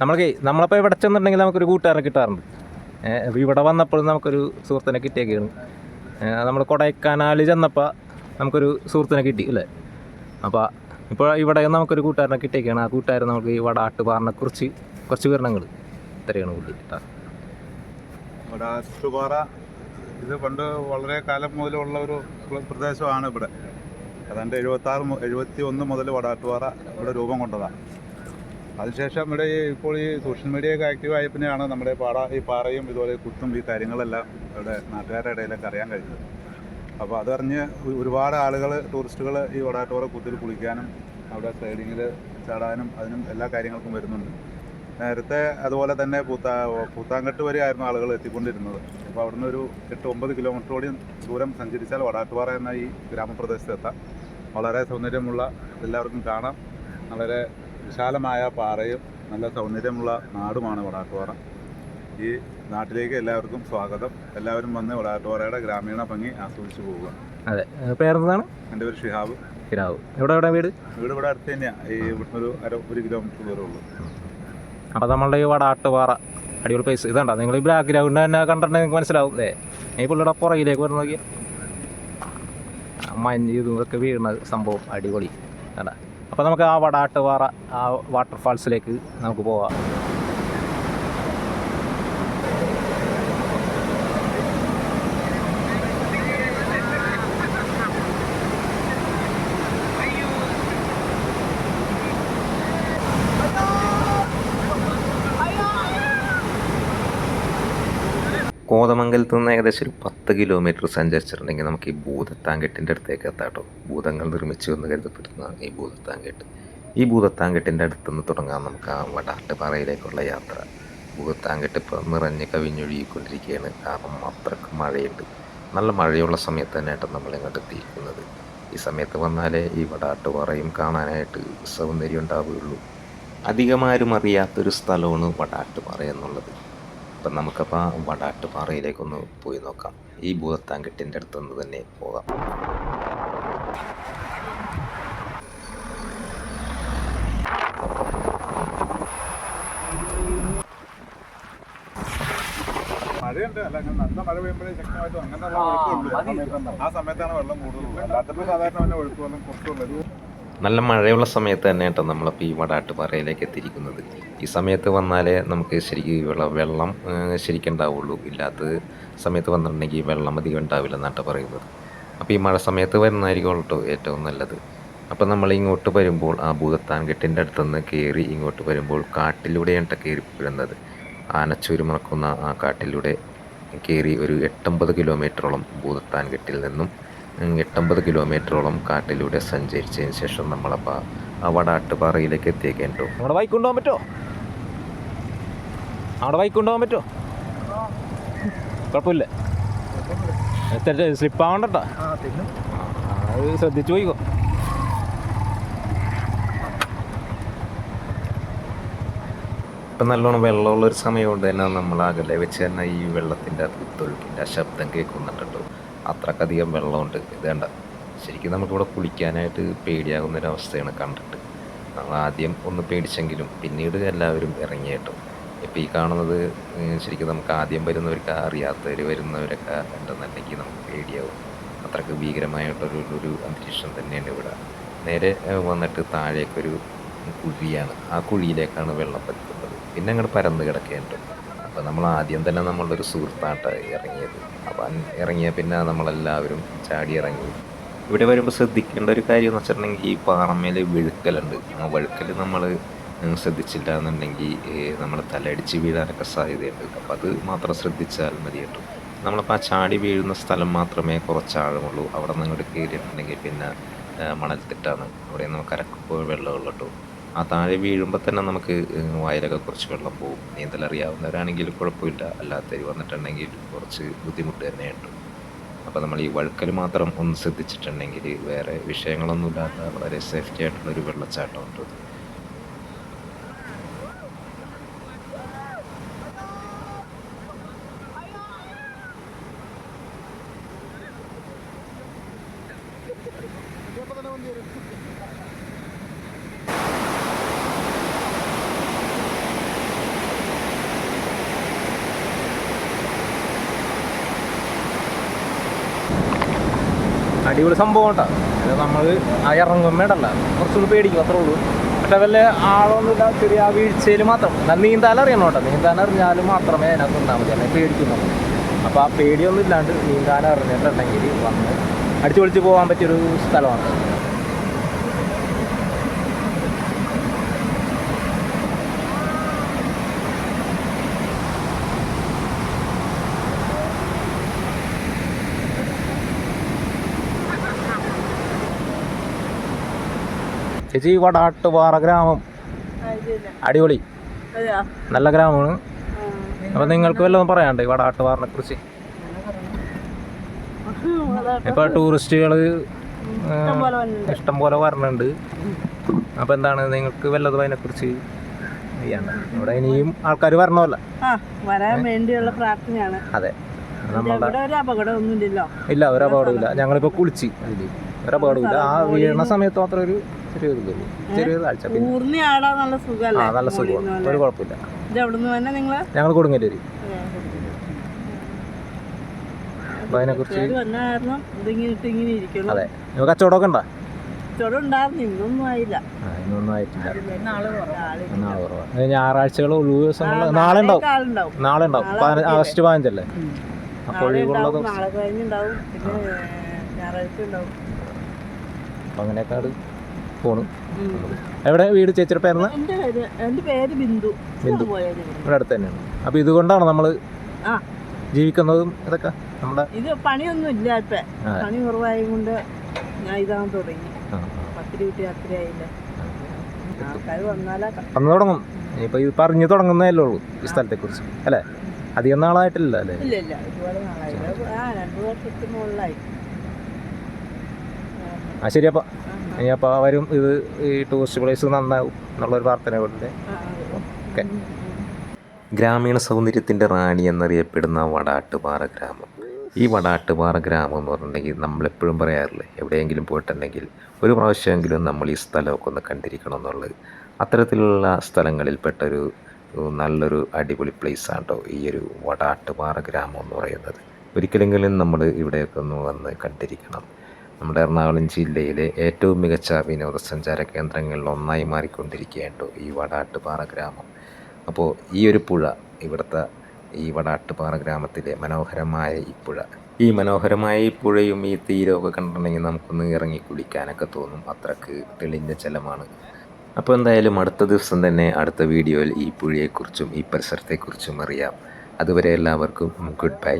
നമ്മൾക്ക് നമ്മളിപ്പോൾ ഇവിടെ ചെന്നിട്ടുണ്ടെങ്കിൽ നമുക്കൊരു കൂട്ടുകാരനെ കിട്ടാറുണ്ട്. അപ്പോൾ ഇവിടെ വന്നപ്പോഴും നമുക്കൊരു സുഹൃത്തിനെ കിട്ടിയേക്കാണ് നമ്മൾ കൊടൈക്കനാൽ ചെന്നപ്പോൾ നമുക്കൊരു സുഹൃത്തിനെ കിട്ടി അല്ലേ? അപ്പോൾ ഇപ്പോൾ ഇവിടെ നമുക്കൊരു കൂട്ടുകാരനെ കിട്ടിയൊക്കെയാണ് ആ കൂട്ടുകാരൻ നമുക്ക് ഈ വടാട്ടുപാറിനെ കുറിച്ച് കുറച്ച് വിവരണങ്ങൾ ഇത്രയാണ് കൂടി. കേട്ടോ വടാട്ടുപാറ ഇത് പണ്ട് വളരെ കാലം മുതലുള്ള ഒരു പ്രദേശമാണ് ഇവിടെ. അതാണ്ട് എഴുപത്താറ് എഴുപത്തി ഒന്ന് മുതൽ വടാട്ടുപാറ ഇവിടെ രൂപം കൊണ്ടതാണ്. അതിനുശേഷം നമ്മുടെ ഇപ്പോൾ ഈ സോഷ്യൽ മീഡിയയൊക്കെ ആക്റ്റീവ് ആയപ്പോഴാണ് നമ്മുടെ പാട ഈ പാറയും ഇതുപോലെ കുത്തും ഈ കാര്യങ്ങളെല്ലാം ഇവിടെ നാട്ടുകാരുടെ ഇടയിലൊക്കെ അറിയാൻ കഴിഞ്ഞത്. അപ്പോൾ അതറിഞ്ഞ് ഒരുപാട് ആളുകൾ ടൂറിസ്റ്റുകൾ ഈ ഒടാട്ടോറ കുത്തിൽ കുളിക്കാനും അവിടെ സ്ലൈഡിങ്ങിൽ ചാടാനും അതിനും എല്ലാ കാര്യങ്ങൾക്കും വരുന്നുണ്ട്. നേരത്തെ അതുപോലെ തന്നെ പൂത്താ പൂത്താങ്കട്ട് വരെ ആയിരുന്നു ആളുകൾ എത്തിക്കൊണ്ടിരുന്നത്. അപ്പോൾ അവിടുന്ന് ഒരു എട്ട് ഒമ്പത് കിലോമീറ്ററോളം ദൂരം സഞ്ചരിച്ചാൽ വടാട്ടുപാറ എന്ന ഈ ഗ്രാമപ്രദേശത്ത് എത്താം. വളരെ സൗന്ദര്യമുള്ള എല്ലാവർക്കും കാണാം. വളരെ വിശാലമായ പാറയും നല്ല സൗന്ദര്യമുള്ള നാടുമാണ് വടാട്ടുപാറ ഈ നാട്ടിലേക്ക് എല്ലാവർക്കും സ്വാഗതം. എല്ലാവരും വന്ന് വടാട്ടുപാറയുടെ ഗ്രാമീണ ഭംഗി ആസ്വദിച്ചു പോവുക. അതെ. പേരെന്താണ്? എന്റെ പേര് ഷിഹാബ്. ഷിഹാബ്. എവിടെ എവിടെ വീട്? വീട് ഇവിടെ അടുത്ത് തന്നെയാണ് ഈ ഇവിടുന്ന് ഒരു അര ഒരു കിലോമീറ്റർ ദൂരമേ ഉള്ളൂ. അപ്പോൾ നമ്മളുടെ ഈ വടാട്ടുപാറ അടിപൊളി പ്ലേസ് ഇതാണ്ടോ നിങ്ങൾ ഈ ബാക്ക്ഗ്രൗണ്ട് തന്നെ കണ്ടിട്ടുണ്ടെങ്കിൽ നിങ്ങൾക്ക് മനസ്സിലാവും. അല്ലേ ഈ പുള്ളിയുടെ പുറകിലേക്ക് വരുന്ന നോക്കിയാൽ മഞ്ഞ് ഇതും ഇതൊക്കെ വീഴുന്ന സംഭവം അടിപൊളി. വേണ്ട അപ്പോൾ നമുക്ക് ആ വടാട്ടുപാറ ആ വാട്ടർഫാൾസിലേക്ക് നമുക്ക് പോവാം. കോതമംഗലത്ത് നിന്ന് ഏകദേശം ഒരു പത്ത് കിലോമീറ്റർ സഞ്ചരിച്ചിട്ടുണ്ടെങ്കിൽ നമുക്ക് ഈ ഭൂതത്താങ്കെട്ടിന്റെ അടുത്തേക്ക് എത്താം കേട്ടോ ഭൂതങ്ങൾ നിർമ്മിച്ചു എന്ന് കരുതപ്പെടുന്ന ഈ ഭൂതത്താങ്കെട്ട്. ഈ ഭൂതത്താങ്കെട്ടിന്റെ അടുത്ത് നിന്ന് തുടങ്ങാം നമുക്ക് ആ വടാട്ടുപാറയിലേക്കുള്ള യാത്ര. ഭൂതത്താങ്കെട്ട് ഇപ്പം നിറഞ്ഞ് കവിഞ്ഞൊഴുകിക്കൊണ്ടിരിക്കുകയാണ്. കാരണം അത്രയ്ക്ക് മഴയുണ്ട്. നല്ല മഴയുള്ള സമയത്ത് തന്നെയായിട്ട് നമ്മൾ ഇങ്ങോട്ട് എത്തിയിരിക്കുന്നത്. ഈ സമയത്ത് വന്നാലേ ഈ വടാട്ടുപാറയും കാണാനായിട്ട് സൗന്ദര്യം ഉണ്ടാവുകയുള്ളൂ. അധികമാരും അറിയാത്തൊരു സ്ഥലമാണ് വടാട്ടുപാറ എന്നുള്ളത്. അപ്പം നമുക്കപ്പോൾ വടാട്ടുപാറയിലേക്കൊന്ന് പോയി നോക്കാം. ഈ ഭൂതത്താങ്കെട്ടിന്റെ അടുത്തുനിന്ന് തന്നെ പോകാം. മഴയുണ്ട്. അല്ല നല്ല മഴ പെയ്യുമ്പോഴേ ശക്തമായിട്ട് അങ്ങനെയുള്ള ആ സമയത്താണ് വെള്ളം കൂടുതലുള്ളത്. അല്ലാത്തപ്പോൾ സാധാരണ ഒഴുക്ക് വെള്ളം കുറച്ചുള്ളത് നല്ല മഴയുള്ള സമയത്ത് തന്നെ കേട്ടോ നമ്മളിപ്പോൾ ഈ വടാട്ടുപാറയിലേക്ക് എത്തിയിരിക്കുന്നത്. ഈ സമയത്ത് വന്നാലേ നമുക്ക് ശരിക്കും വെള്ളം വെള്ളം ശരിക്കും ഉണ്ടാവുള്ളൂ ഇല്ലാത്ത സമയത്ത് വന്നിട്ടുണ്ടെങ്കിൽ വെള്ളം അധികം ഉണ്ടാവില്ല എന്നാട്ടോ പറയുന്നത്. അപ്പോൾ ഈ മഴ സമയത്ത് വരുന്നതായിരിക്കും കേട്ടോ ഏറ്റവും നല്ലത്. അപ്പോൾ നമ്മൾ ഇങ്ങോട്ട് വരുമ്പോൾ ആ ഭൂതത്താൻ കെട്ടിന്റെ അടുത്തുനിന്ന് കയറി ഇങ്ങോട്ട് വരുമ്പോൾ കാട്ടിലൂടെയാണ് കേട്ടോ കയറി വരുന്നത്. ആനച്ചൂര് മറക്കുന്ന ആ കാട്ടിലൂടെ കയറി ഒരു എട്ടൊമ്പത് കിലോമീറ്ററോളം ഭൂതത്താൻകെട്ടിൽ നിന്നും ഉം, എട്ടൊമ്പത് കിലോമീറ്ററോളം കാട്ടിലൂടെ സഞ്ചരിച്ചതിന് ശേഷം നമ്മളപ്പോൾ ആ വടാട്ടുപാറയിലേക്ക് എത്തിയേക്കാൻ കേട്ടോ നമ്മുടെ ബൈക്ക് കൊണ്ടുപോകാൻ പറ്റുമോ? അവിടെ ബൈക്ക് കൊണ്ടുപോകാൻ പറ്റുമോ? കുഴപ്പമില്ല. സ്ലിപ്പ് ആവണ്ടട്ടോ? അത് ശ്രദ്ധിച്ചു പോയിക്കോ. ഇപ്പം നല്ലോണം വെള്ളമുള്ള ഒരു സമയം കൊണ്ട് തന്നെ നമ്മൾ അകലെ വെച്ച് തന്നെ ഈ വെള്ളത്തിന്റെ കുത്തൊഴുക്കിന്റെ ആ ശബ്ദം കേൾക്കുന്നുണ്ടല്ലോ. അത്രക്കധികം വെള്ളമുണ്ട്. ഇത് കണ്ട ശരിക്കും നമുക്കിവിടെ കുളിക്കാനായിട്ട് പേടിയാകുന്നൊരവസ്ഥയാണ് കണ്ടിട്ട്. നമ്മൾ ആദ്യം ഒന്ന് പേടിച്ചെങ്കിലും പിന്നീട് എല്ലാവരും ഇറങ്ങി കേട്ടോ ഇപ്പോൾ ഈ കാണുന്നത് ശരിക്കും നമുക്ക് ആദ്യം വരുന്നവർക്ക് അറിയാത്തവർ വരുന്നവരൊക്കെ ഉണ്ടെന്നുണ്ടെങ്കിൽ നമുക്ക് പേടിയാവും. അത്രയ്ക്ക് ഭീകരമായിട്ടൊരു ഒരു അന്തരീക്ഷം തന്നെയാണ് ഇവിടെ. നേരെ വന്നിട്ട് താഴേക്കൊരു കുഴിയാണ്. ആ കുഴിയിലേക്കാണ് വെള്ളം പതിക്കുന്നത്. പിന്നെ അങ്ങോട്ട് പരന്ന് കിടക്കേണ്ട അപ്പോൾ നമ്മൾ ആദ്യം തന്നെ നമ്മളൊരു സുഹൃത്തായിട്ട് ഇറങ്ങിയത്. അപ്പം ഇറങ്ങിയ പിന്നെ നമ്മളെല്ലാവരും ചാടി ഇറങ്ങി. ഇവിടെ വരുമ്പോൾ ശ്രദ്ധിക്കേണ്ട ഒരു കാര്യം എന്ന് വെച്ചിട്ടുണ്ടെങ്കിൽ ഈ പാറമേൽ വെഴുക്കലുണ്ട്. ആ വഴുക്കൽ നമ്മൾ ശ്രദ്ധിച്ചില്ല എന്നുണ്ടെങ്കിൽ നമ്മൾ തലയടിച്ച് വീഴാനൊക്കെ സാധ്യതയുണ്ട്. അപ്പോൾ അത് മാത്രം ശ്രദ്ധിച്ചാൽ കേട്ടോ. നമ്മളിപ്പോൾ ആ ചാടി വീഴുന്ന സ്ഥലം മാത്രമേ കുറച്ച് ആഴമുള്ളൂ അവിടെ നിന്ന് ഇങ്ങോട്ട് കയറിയിട്ടുണ്ടെങ്കിൽ പിന്നെ മണൽത്തിട്ടാണ് അവിടെ നമുക്ക് അരക്കുമ്പോൾ വെള്ളമുള്ളൂ ആ താഴെ വീഴുമ്പോൾ തന്നെ നമുക്ക് വയലൊക്കെ കുറച്ച് വെള്ളം പോകും. നീന്തൽ അറിയാവുന്നവരാണെങ്കിൽ കുഴപ്പമില്ല. അല്ലാത്തവർ വന്നിട്ടുണ്ടെങ്കിൽ കുറച്ച് ബുദ്ധിമുട്ട് തന്നെയുണ്ട്. അപ്പോൾ നമ്മൾ ഈ വഴുക്കൽ മാത്രം ഒന്ന് ശ്രദ്ധിച്ചിട്ടുണ്ടെങ്കിൽ വേറെ വിഷയങ്ങളൊന്നുമില്ലാത്ത വളരെ സേഫ്റ്റി ആയിട്ടുള്ളൊരു വെള്ളച്ചാട്ടമുണ്ട് ഇത്. അടിപൊളി സംഭവം കേട്ടോ. നമ്മൾ ആ ഇറങ്ങും വേണ്ടല്ല കുറച്ചുകൂടി പേടിക്കും അത്രേ ഉള്ളൂ. പക്ഷെ വല്ല ആളൊന്നുമില്ല ചെറിയ ആ വീഴ്ചയിൽ മാത്രം. എന്നാൽ നീന്താൻ അറിയണം കേട്ടോ. നീന്താൻ അറിഞ്ഞാലും മാത്രമേ അതിനകത്ത് നിന്നാൽ മതി. അല്ലെങ്കിൽ പേടിക്കുന്നുള്ളൂ അപ്പോൾ ആ പേടിയൊന്നും ഇല്ലാണ്ട് നീന്താൻ അറിഞ്ഞിട്ടുണ്ടെങ്കിൽ വന്ന് അടിച്ചു പൊളിച്ച് പോകാൻ പറ്റിയൊരു സ്ഥലമാണ്. ചേച്ചി വടാട്ടുപാറ ഗ്രാമം. അടിപൊളി. നല്ല ഗ്രാമമാണ്. അപ്പൊ നിങ്ങൾക്ക് വല്ലതും പറയാണ്ട് വടാട്ടുപാറിനെ കുറിച്ച്? ഇപ്പൊ ടൂറിസ്റ്റുകൾ ഇഷ്ടം പോലെ വരണുണ്ട്. അപ്പൊ എന്താണ് നിങ്ങൾക്ക് വല്ലതും അതിനെ കുറിച്ച് ഇവിടെ ഇനിയും ആൾക്കാർ വരണമല്ല. വരാൻ വേണ്ടിയുള്ള പ്രാർത്ഥനയാണ്. അതെ. ഇല്ല ഒരു അപകടമില്ല ഞങ്ങളിപ്പോ കുളിച്ച് അതിൽ ഒരു അപകടമില്ല ആ വീഴുന്ന സമയത്ത് മാത്രം ഒരു ചെറിയ ഇതുള്ളൂ ചെറിയൊരു താഴ്ച പിന്നെ ആ സുഖല്ലേ നല്ല സുഖമാണ് ഒരു കുഴപ്പമില്ല. ഇത് എവിടുന്ന് തന്നെ നിങ്ങൾ? ഞങ്ങൾ കൊടുങ്ങല്ലൂര്. അപ്പോൾ അതിനെക്കുറിച്ച് ഇത് വന്ന കാരണം ഇങ്ങനെ ഇരിക്കണം അതെ. നിങ്ങൾ കച്ചവടമൊക്കെ ഉണ്ടോ? ഞായറാഴ്ചകൾ ഒഴിവ് ദിവസങ്ങൾ നാളെ ഉണ്ടാവും. നാളെ ഉണ്ടാവും. ആഗസ്റ്റ് പതിനഞ്ചല്ലേ? അപ്പോൾ ഒഴിവുള്ള ദിവസം നാളെ കഴിഞ്ഞുണ്ടാവും. പിന്നെ ഞായറാഴ്ച ഉണ്ടാവും. അപ്പം അങ്ങനെയൊക്കെ പോണു. എവിടെ വീട് ചേച്ചിയുടെ പേരുന്ന പേര് എന്റെ പേര് ബിന്ദു. ബിന്ദു. ഇവിടെ. അടുത്ത് തന്നെയാണ്. അപ്പോൾ ഇതുകൊണ്ടാണ് നമ്മൾ ആ. ജീവിക്കുന്നതും ഇതൊക്കെ നമ്മുടെ ഇത് പണിയൊന്നും ഇല്ല ഇപ്പൊ. പണി കുറവായത് കൊണ്ട് ഞാൻ ഇതാ തുടങ്ങി. ആ, പത്തിരി കിട്ടി അത്ര ആയില്ല. ആൾക്കാർ വന്നാലാ ക- അന്ന് തുടങ്ങും. ഇനിയിപ്പോൾ ഇത് പറഞ്ഞു തുടങ്ങുന്നേ ഉള്ളൂ ഈ സ്ഥലത്തെക്കുറിച്ച്. അല്ലേ? അധികം നാളായിട്ടില്ല അല്ലേ? ഇല്ല ഇല്ല. ഒരുപാട് നാളായി. ആ രണ്ടു വർഷത്തിന് മുകളിലായി. ആ ശരി അപ്പോൾ ഇനി അപ്പോൾ വരും. ഇത് ഈ ടൂറിസ്റ്റ് പ്ലേസ് നന്നാവും എന്നുള്ളൊരു പ്രാർത്ഥന കൊണ്ടേ ഓക്കെ. ഗ്രാമീണ സൗന്ദര്യത്തിന്റെ റാണി എന്നറിയപ്പെടുന്ന വടാട്ടുപാറ ഗ്രാമം. ഈ വടാട്ടുപാറ ഗ്രാമം എന്ന് പറഞ്ഞിട്ടുണ്ടെങ്കിൽ നമ്മളെപ്പോഴും പറയാറില്ലേ എവിടെയെങ്കിലും പോയിട്ടുണ്ടെങ്കിൽ ഒരു പ്രാവശ്യമെങ്കിലും നമ്മൾ ഈ സ്ഥലമൊക്കെ ഒന്ന് കണ്ടിരിക്കണം എന്നുള്ളത്. അത്തരത്തിലുള്ള സ്ഥലങ്ങളിൽപ്പെട്ടൊരു ഒരു നല്ലൊരു അടിപൊളി പ്ലേസാണ് കേട്ടോ ഈ ഒരു വടാട്ടുപാറ ഗ്രാമം എന്ന് പറയുന്നത്. ഒരിക്കലെങ്കിലും നമ്മൾ ഇവിടെയൊക്കെ ഒന്ന് വന്ന് കണ്ടിരിക്കണം. നമ്മുടെ എറണാകുളം ജില്ലയിലെ ഏറ്റവും മികച്ച വിനോദസഞ്ചാര കേന്ദ്രങ്ങളിൽ ഒന്നായി മാറിക്കൊണ്ടിരിക്കുകയാണ് കേട്ടോ ഈ വടാട്ടുപാറ ഗ്രാമം. അപ്പോൾ ഈ ഒരു പുഴ ഇവിടുത്തെ ഈ വടാട്ടുപാറ ഗ്രാമത്തിലെ മനോഹരമായ ഈ പുഴ ഈ മനോഹരമായ ഈ പുഴയും ഈ തീരമൊക്കെ കണ്ടിട്ടുണ്ടെങ്കിൽ നമുക്കൊന്ന് ഇറങ്ങി കുളിക്കാനൊക്കെ തോന്നും. അത്രയ്ക്ക് തെളിഞ്ഞ ജലമാണ്. അപ്പോൾ എന്തായാലും അടുത്ത ദിവസം തന്നെ അടുത്ത വീഡിയോയിൽ ഈ പുഴയെക്കുറിച്ചും ഈ പരിസരത്തെക്കുറിച്ചും അറിയാം. അതുവരെ എല്ലാവർക്കും ഗുഡ് ബൈ.